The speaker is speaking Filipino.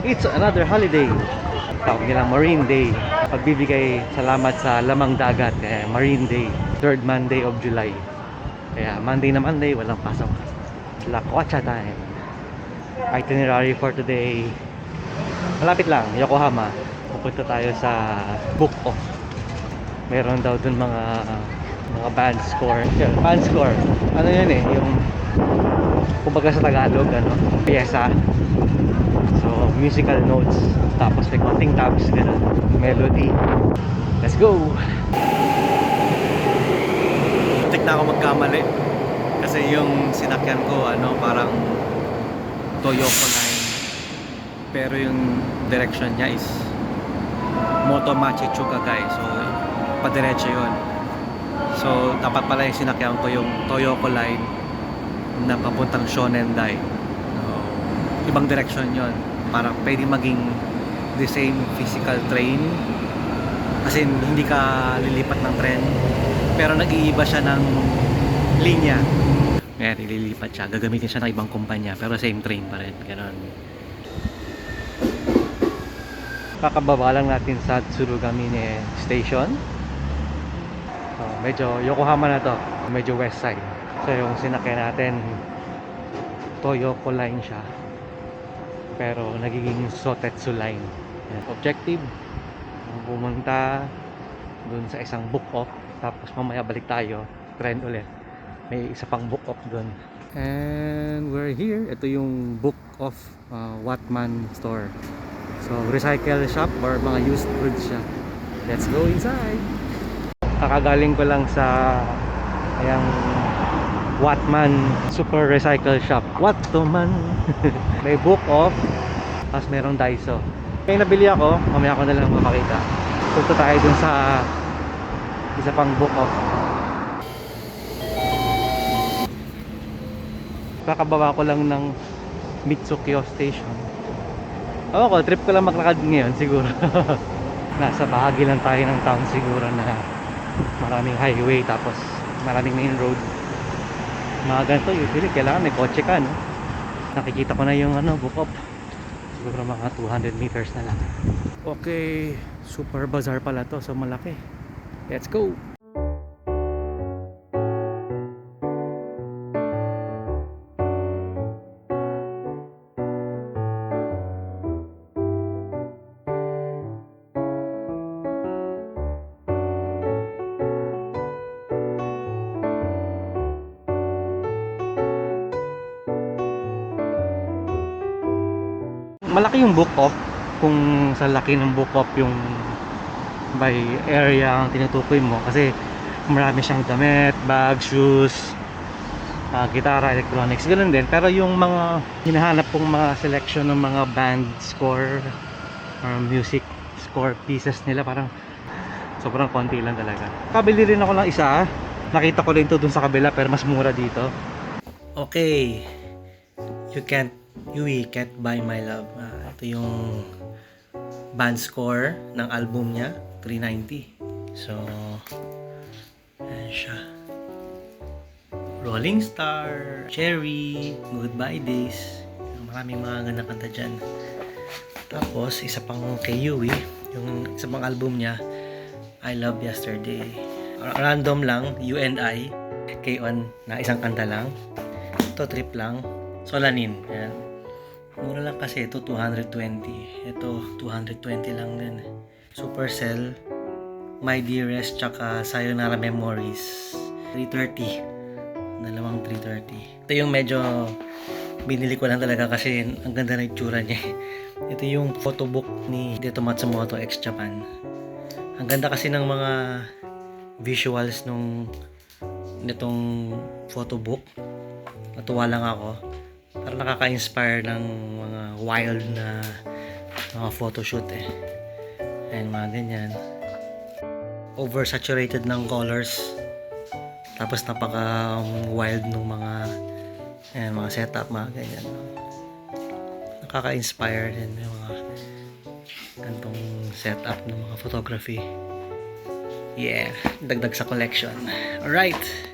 It's another holiday. Tawag nilang Marine Day. Pagbibigay salamat sa lamang dagat. Eh, Marine Day. Third Monday of July. Kaya Monday na Monday, walang pasok. Lakwacha time. Itinerary for today. Malapit lang, Yokohama. Pupunta tayo sa Book Off. Meron daw dun mga mga band score. Yun, band score. Ano yun eh, yung kumbaga sa Tagalog, ano, pyesa. So, musical notes. Tapos may konting tabs, ganun. Melody. Let's go! Tik na ako magkamali. Kasi yung sinakyan ko, ano, parang Toyoko line. Pero yung direction niya is Motomachi Chukagai. So, padiretso yun. So, dapat pala yung sinakyan ko yung Toyoko line na papuntang Shonendai. Ibang direction yon Parang pwede maging the same physical train. Kasi hindi ka lilipat ng tren. Pero nag-iiba siya ng linya. Ngayon, ililipat siya. Gagamitin siya ng ibang kumpanya. Pero same train pa rin. Ganon. Kakababa lang natin sa Tsurugamine Station. So, medyo Yokohama na to. Medyo west side. So yung sinakyan natin Toyoko line siya. Pero nagiging Sotetsu line. Objective pumunta dun sa isang book off tapos mamaya balik tayo trend ulit. May isa pang book off dun. And we're here. Ito yung book of uh, Watman store. So recycle shop or mga used goods siya. Let's go inside! Kakagaling ko lang sa ayang Watman Super Recycle Shop. Watman may book off tapos merong Daiso. May nabili ako mamaya ko na lang mapakita. Punta tayo dun sa isa pang book off kakababa ko lang ng Mitsukyo Station. Oo ko, trip ko lang maglakad ngayon siguro. Nasa bahagi lang tayo ng town siguro na maraming highway tapos maraming main road mga ganito usually kailangan may kotse ka no? Nakikita ko na yung ano book up siguro mga 200 meters na lang. Okay super bazaar pala to so malaki. Let's go malaki yung book off. Kung sa laki ng book off yung by area ang tinutukoy mo. Kasi marami siyang damit, bag, shoes uh, gitara, electronics, ganun din. Pero yung mga hinahanap kong mga selection ng mga band score or music score pieces nila parang sobrang konti lang talaga. Kabili rin ako ng isa. Nakita ko rin to dun sa kabila pero mas mura dito. Okay. You can't Yui Can't Buy My Love. Ah, ito yung band score ng album niya, 390. So, ayan siya. Rolling Star, Cherry, Goodbye Days. Maraming mga ganda kanta dyan. Tapos, isa pang kay Yui, yung isa pang album niya, I Love Yesterday. Random lang, you and I, K-on na isang kanta lang. Ito, trip lang. Solanin. Ayan. Mura lang kasi ito 220. Ito 220 lang din. Supercell, My Dearest, tsaka Sayonara Memories. 330. Dalawang 330. Ito yung medyo binili ko lang talaga kasi ang ganda ng itsura niya. Ito yung photobook ni Deto Matsumoto X Japan. Ang ganda kasi ng mga visuals nung nitong photobook. Natuwa lang ako parang nakaka-inspire ng mga wild na mga photoshoot eh. Ayan, mga ganyan. Oversaturated ng colors. Tapos napaka wild ng mga ayan, mga setup, mga ganyan. Nakaka-inspire din yung mga gantong setup ng mga photography. Yeah, dagdag sa collection. Alright.